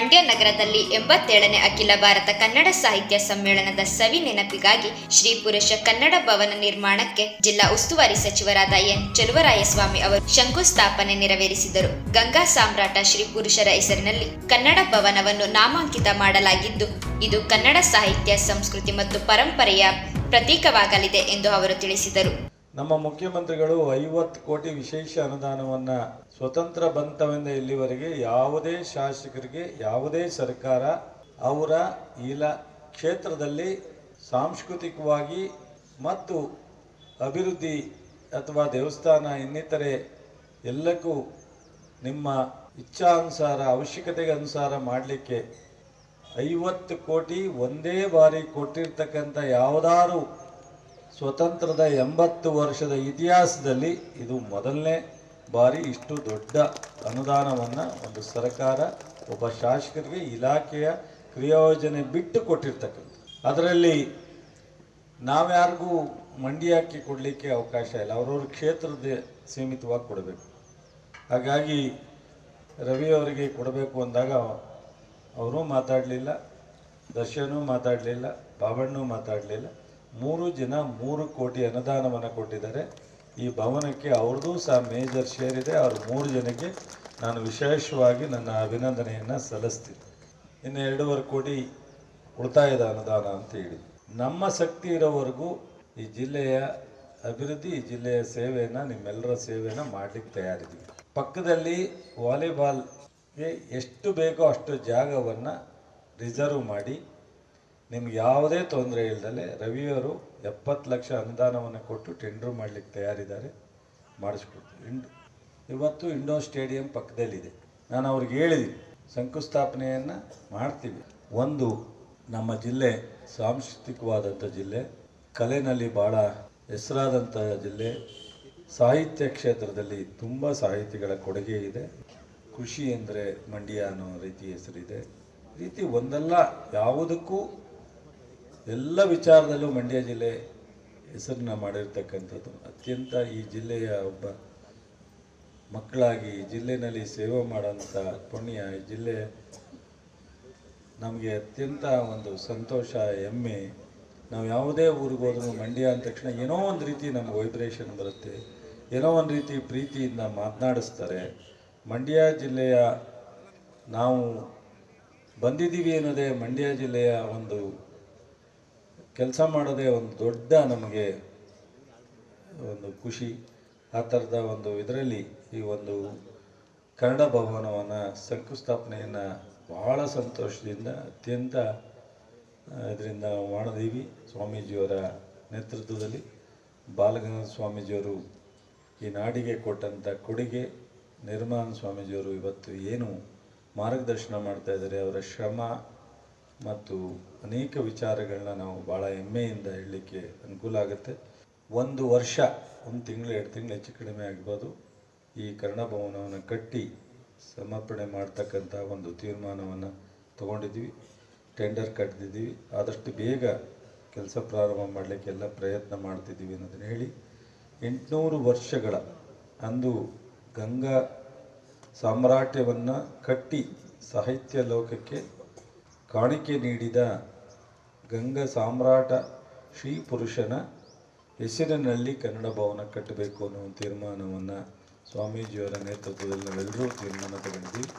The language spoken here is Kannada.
ಮಂಡ್ಯ ನಗರದಲ್ಲಿ ಎಂಬತ್ತೇಳನೇ ಅಖಿಲ ಭಾರತ ಕನ್ನಡ ಸಾಹಿತ್ಯ ಸಮ್ಮೇಳನದ ಸವಿ ನೆನಪಿಗಾಗಿ ಶ್ರೀ ಪುರುಷ ಕನ್ನಡ ಭವನ ನಿರ್ಮಾಣಕ್ಕೆ ಜಿಲ್ಲಾ ಉಸ್ತುವಾರಿ ಸಚಿವರಾದ ಎನ್ ಚಲುವರಾಯಸ್ವಾಮಿ ಅವರು ಶಂಕುಸ್ಥಾಪನೆ ನೆರವೇರಿಸಿದರು. ಗಂಗಾ ಸಾಮ್ರಾಟ ಶ್ರೀ ಪುರುಷರ ಹೆಸರಿನಲ್ಲಿ ಕನ್ನಡ ಭವನವನ್ನು ನಾಮಾಂಕಿತ ಮಾಡಲಾಗಿದ್ದು, ಇದು ಕನ್ನಡ ಸಾಹಿತ್ಯ, ಸಂಸ್ಕೃತಿ ಮತ್ತು ಪರಂಪರೆಯ ಪ್ರತೀಕವಾಗಲಿದೆ ಎಂದು ಅವರು ತಿಳಿಸಿದರು. ನಮ್ಮ ಮುಖ್ಯಮಂತ್ರಿಗಳು ಐವತ್ತು ಕೋಟಿ ವಿಶೇಷ ಅನುದಾನವನ್ನು ಸ್ವತಂತ್ರ ಬಂತವೆಂದ ಇಲ್ಲಿವರೆಗೆ ಯಾವುದೇ ಶಾಸಕರಿಗೆ, ಯಾವುದೇ ಸರ್ಕಾರ, ಅವರ ಇಲ ಕ್ಷೇತ್ರದಲ್ಲಿ ಸಾಂಸ್ಕೃತಿಕವಾಗಿ ಮತ್ತು ಅಭಿವೃದ್ಧಿ ಅಥವಾ ದೇವಸ್ಥಾನ ಇನ್ನಿತರೆ ಎಲ್ಲಕ್ಕೂ ನಿಮ್ಮ ಇಚ್ಛಾನುಸಾರ, ಅವಶ್ಯಕತೆಗೆ ಅನುಸಾರ ಮಾಡಲಿಕ್ಕೆ ಐವತ್ತು ಕೋಟಿ ಒಂದೇ ಬಾರಿ ಕೊಟ್ಟಿರ್ತಕ್ಕಂಥ ಯಾವುದಾರು ಸ್ವತಂತ್ರದ ಎಂಬತ್ತು ವರ್ಷದ ಇತಿಹಾಸದಲ್ಲಿ ಇದು ಮೊದಲನೇ ಬಾರಿ ಇಷ್ಟು ದೊಡ್ಡ ಅನುದಾನವನ್ನು ಒಂದು ಸರ್ಕಾರ, ಒಬ್ಬ ಶಾಸಕರಿಗೆ ಇಲಾಖೆಯ ಕ್ರಿಯೋಜನೆ ಬಿಟ್ಟು ಕೊಟ್ಟಿರ್ತಕ್ಕಂಥ ಅದರಲ್ಲಿ ನಾವ್ಯಾರಿಗೂ ಹಾಕಿ ಕೊಡಲಿಕ್ಕೆ ಅವಕಾಶ ಇಲ್ಲ. ಅವ್ರವ್ರ ಕ್ಷೇತ್ರದ ಸೀಮಿತವಾಗಿ ಕೊಡಬೇಕು. ಹಾಗಾಗಿ ರವಿ ಅವರಿಗೆ ಕೊಡಬೇಕು ಅಂದಾಗ ಅವರು ಮಾತಾಡಲಿಲ್ಲ, ದರ್ಶನೂ ಮಾತಾಡಲಿಲ್ಲ, ಬಾಬಣ್ಣೂ ಮಾತಾಡಲಿಲ್ಲ. ಮೂರು ಜನ ಮೂರು ಕೋಟಿ ಅನುದಾನವನ್ನು ಕೊಟ್ಟಿದ್ದಾರೆ. ಈ ಭವನಕ್ಕೆ ಅವ್ರದ್ದು ಸಹ ಮೇಜರ್ ಶೇರ್ ಇದೆ. ಅವ್ರ ಮೂರು ಜನಕ್ಕೆ ನಾನು ವಿಶೇಷವಾಗಿ ನನ್ನ ಅಭಿನಂದನೆಯನ್ನು ಸಲ್ಲಿಸ್ತೀನಿ. ಇನ್ನು ಎರಡೂವರೆ ಕೋಟಿ ಉಳಿತಾಯದ ಅನುದಾನ ಅಂತ ಹೇಳಿ. ನಮ್ಮ ಶಕ್ತಿ ಇರೋವರೆಗೂ ಈ ಜಿಲ್ಲೆಯ ಅಭಿವೃದ್ಧಿ, ಈ ಜಿಲ್ಲೆಯ ಸೇವೆಯನ್ನು, ನಿಮ್ಮೆಲ್ಲರ ಸೇವೆಯನ್ನು ಮಾಡಲಿಕ್ಕೆ ತಯಾರಿದ್ದೀವಿ. ಪಕ್ಕದಲ್ಲಿ ವಾಲಿಬಾಲ್ಗೆ ಎಷ್ಟು ಬೇಕೋ ಅಷ್ಟು ಜಾಗವನ್ನು ರಿಸರ್ವ್ ಮಾಡಿ ನಿಮ್ಗೆ ಯಾವುದೇ ತೊಂದರೆ ಇಲ್ಲದಲೆ ರವಿಯವರು ಎಪ್ಪತ್ತು ಲಕ್ಷ ಅನುದಾನವನ್ನು ಕೊಟ್ಟು ಟೆಂಡರ್ ಮಾಡಲಿಕ್ಕೆ ತಯಾರಿದ್ದಾರೆ, ಮಾಡಿಸ್ಕೊಡ್ತೀವಿ. ಇಂಡ್ ಇವತ್ತು ಇಂಡೋ ಸ್ಟೇಡಿಯಂ ಪಕ್ಕದಲ್ಲಿದೆ. ನಾನು ಅವ್ರಿಗೆ ಹೇಳಿದ್ದೀನಿ, ಶಂಕುಸ್ಥಾಪನೆಯನ್ನು ಮಾಡ್ತೀವಿ. ಒಂದು, ನಮ್ಮ ಜಿಲ್ಲೆ ಸಾಂಸ್ಕೃತಿಕವಾದಂಥ ಜಿಲ್ಲೆ, ಕಲೆನಲ್ಲಿ ಭಾಳ ಹೆಸರಾದಂಥ ಜಿಲ್ಲೆ, ಸಾಹಿತ್ಯ ಕ್ಷೇತ್ರದಲ್ಲಿ ತುಂಬ ಸಾಹಿತಿಗಳ ಕೊಡುಗೆ ಇದೆ. ಕೃಷಿ ಅಂದರೆ ಮಂಡ್ಯ ಅನ್ನೋ ರೀತಿ ಹೆಸರಿದೆ. ರೀತಿ ಒಂದಲ್ಲ, ಯಾವುದಕ್ಕೂ ಎಲ್ಲ ವಿಚಾರದಲ್ಲೂ ಮಂಡ್ಯ ಜಿಲ್ಲೆ ಹೆಸರನ್ನ ಮಾಡಿರ್ತಕ್ಕಂಥದ್ದು. ಅತ್ಯಂತ ಈ ಜಿಲ್ಲೆಯ ಒಬ್ಬ ಮಕ್ಕಳಾಗಿ ಜಿಲ್ಲೆಯಲ್ಲಿ ಸೇವೆ ಮಾಡೋಂಥ ಪುಣ್ಯ ಈ ಜಿಲ್ಲೆ ನಮಗೆ ಅತ್ಯಂತ ಒಂದು ಸಂತೋಷ, ಹೆಮ್ಮೆ. ನಾವು ಯಾವುದೇ ಊರಿಗೆ ಹೋದ್ರೂ ಮಂಡ್ಯ ಅಂದ ತಕ್ಷಣ ಏನೋ ಒಂದು ರೀತಿ ನಮ್ಗೆ ವೈಬ್ರೇಷನ್ ಬರುತ್ತೆ. ಏನೋ ಒಂದು ರೀತಿ ಪ್ರೀತಿಯಿಂದ ಮಾತನಾಡಿಸ್ತಾರೆ. ಮಂಡ್ಯ ಜಿಲ್ಲೆಯ ನಾವು ಬಂದಿದ್ದೀವಿ ಅನ್ನೋದೇ ಮಂಡ್ಯ ಜಿಲ್ಲೆಯ ಒಂದು ಕೆಲಸ ಮಾಡೋದೇ ಒಂದು ದೊಡ್ಡ ನಮಗೆ ಒಂದು ಖುಷಿ. ಆ ಥರದ ಒಂದು ಇದರಲ್ಲಿ ಈ ಒಂದು ಕನ್ನಡ ಭವನವನ್ನು ಶಂಕುಸ್ಥಾಪನೆಯನ್ನು ಬಹಳ ಸಂತೋಷದಿಂದ ಅತ್ಯಂತ ಇದರಿಂದ ಮಾಡಿದೀವಿ. ಸ್ವಾಮೀಜಿಯವರ ನೇತೃತ್ವದಲ್ಲಿ ಬಾಲಗಂಗಾಧರ ಸ್ವಾಮೀಜಿಯವರು ಈ ನಾಡಿಗೆ ಕೊಟ್ಟಂಥ ಕೊಡುಗೆ, ನಿರ್ಮಾಣ ಸ್ವಾಮೀಜಿಯವರು ಇವತ್ತು ಏನು ಮಾರ್ಗದರ್ಶನ ಮಾಡ್ತಾ ಇದ್ದಾರೆ, ಅವರ ಶ್ರಮ ಮತ್ತು ಅನೇಕ ವಿಚಾರಗಳನ್ನ ನಾವು ಭಾಳ ಹೆಮ್ಮೆಯಿಂದ ಹೇಳಲಿಕ್ಕೆ ಅನುಕೂಲ ಆಗುತ್ತೆ. ಒಂದು ವರ್ಷ, ಒಂದು ತಿಂಗಳು, ಎರಡು ತಿಂಗಳು ಹೆಚ್ಚು ಕಡಿಮೆ ಆಗ್ಬೋದು. ಈ ಕನ್ನಡ ಭವನವನ್ನು ಕಟ್ಟಿ ಸಮರ್ಪಣೆ ಮಾಡ್ತಕ್ಕಂಥ ಒಂದು ತೀರ್ಮಾನವನ್ನು ತಗೊಂಡಿದ್ದೀವಿ. ಟೆಂಡರ್ ಕಟ್ಟಿದ್ದೀವಿ ಆದಷ್ಟು ಬೇಗ ಕೆಲಸ ಪ್ರಾರಂಭ ಮಾಡಲಿಕ್ಕೆಲ್ಲ ಪ್ರಯತ್ನ ಮಾಡ್ತಿದ್ದೀವಿ ಅನ್ನೋದನ್ನು ಹೇಳಿ, ಎಂಟುನೂರು ವರ್ಷಗಳ ಅಂದು ಗಂಗಾ ಸಾಮ್ರಾಟ್ಯವನ್ನು ಕಟ್ಟಿ ಸಾಹಿತ್ಯ ಲೋಕಕ್ಕೆ ಕಾಣಿಕೆ ನೀಡಿದ ಗಂಗಾ ಸಾಮ್ರಾಟ ಶ್ರೀ ಪುರುಷನ ಹೆಸರಿನಲ್ಲಿ ಕನ್ನಡ ಭವನ ಕಟ್ಟಬೇಕು ಅನ್ನುವ ತೀರ್ಮಾನವನ್ನು ಸ್ವಾಮೀಜಿಯವರ ನೇತೃತ್ವದಲ್ಲಿ ನಾವೆಲ್ಲರೂ ತೀರ್ಮಾನ ತಗೊಂಡಿದ್ದೀವಿ.